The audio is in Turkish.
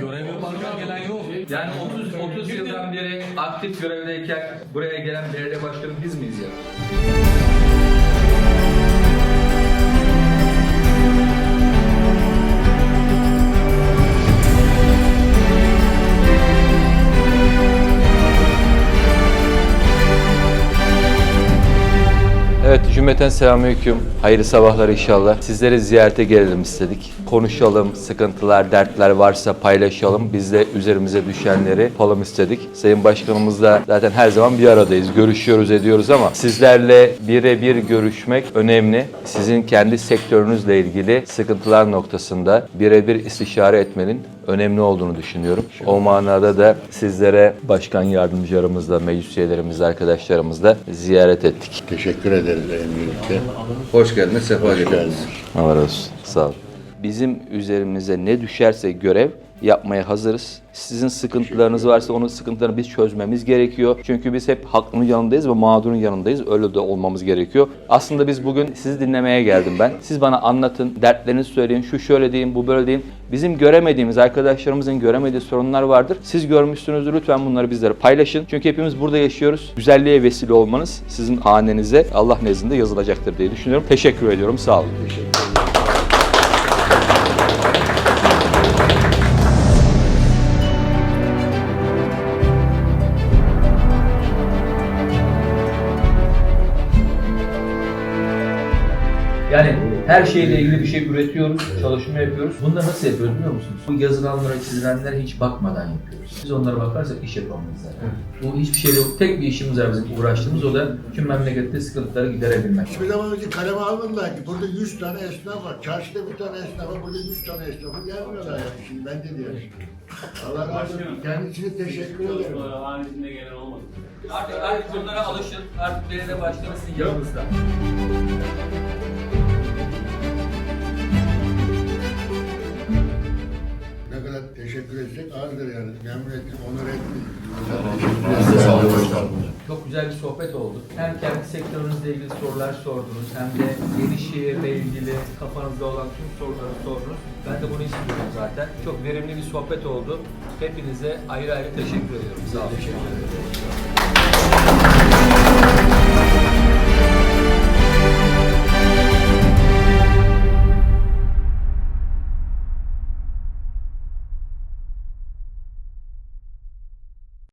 Görev yaparken gelen yok. Yani 30 30 yıldan beri aktif görevdeyken buraya gelen belediye başkanı biz miyiz ya? Evet cümleten selamünaleyküm. Hayırlı sabahlar inşallah. Sizleri ziyarete gelelim istedik. Konuşalım, sıkıntılar, dertler varsa paylaşalım. Biz de üzerimize düşenleri yapalım istedik. Sayın Başkanımızla zaten her zaman bir aradayız. Görüşüyoruz, ediyoruz ama sizlerle birebir görüşmek önemli. Sizin kendi sektörünüzle ilgili sıkıntılar noktasında birebir istişare etmenin önemli olduğunu düşünüyorum. O manada da sizlere başkan yardımcılarımızla, meclis üyelerimizle, arkadaşlarımızla ziyaret ettik. Teşekkür ederiz emniyete. Hoş geldiniz, sefa geldiniz. Allah razı olsun. Sağ olun. Bizim üzerimize ne düşerse görev yapmaya hazırız. Sizin sıkıntılarınız varsa onun sıkıntılarını biz çözmemiz gerekiyor. Çünkü biz hep haklının yanındayız ve mağdurun yanındayız. Öyle de olmamız gerekiyor. Aslında biz bugün sizi dinlemeye geldim ben. Siz bana anlatın, dertlerinizi söyleyin, şu şöyle deyin, bu böyle deyin. Bizim göremediğimiz, arkadaşlarımızın göremediği sorunlar vardır. Siz görmüşsünüzdür. Lütfen bunları bizlere paylaşın. Çünkü hepimiz burada yaşıyoruz. Güzelliğe vesile olmanız sizin hanenize Allah nezdinde yazılacaktır diye düşünüyorum. Teşekkür ediyorum. Sağ olun. Yani her şeyle ilgili bir şey üretiyoruz, çalışma yapıyoruz. Bunları nasıl yapıyoruz biliyor musunuz? Bu yazılanlara, çizilenlere hiç bakmadan yapıyoruz. Biz onlara bakarsak iş yapamayız zaten. Bu hiçbir şey yok. Tek bir işimiz var bizim uğraştığımız o da tüm memlekette sıkıntıları giderebilmek. Hiçbir zaman önce kaleme almadılar ki burada 100 tane esnaf var. Çarşıda bir tane esnaf var, burada 100 tane esnaf var. Gelmiyorlar yani şimdi ben de diyorum. Allah razı olsun. Kendisine teşekkür ederim. Haricinde gelen olmadı. Artık, artık bunlara alışın. Artık belediye başkanı sizin yanınızda. vardır yani. Memnun ettim, onur ettim. Çok güzel bir sohbet oldu. Hem kendi sektörünüzle ilgili sorular sordunuz hem de yeni şehirle ilgili kafanızda olan tüm soruları sordunuz. Ben de bunu istiyorum zaten. Çok verimli bir sohbet oldu. Hepinize ayrı ayrı teşekkür ediyorum. Sağ olun. Teşekkür ederim.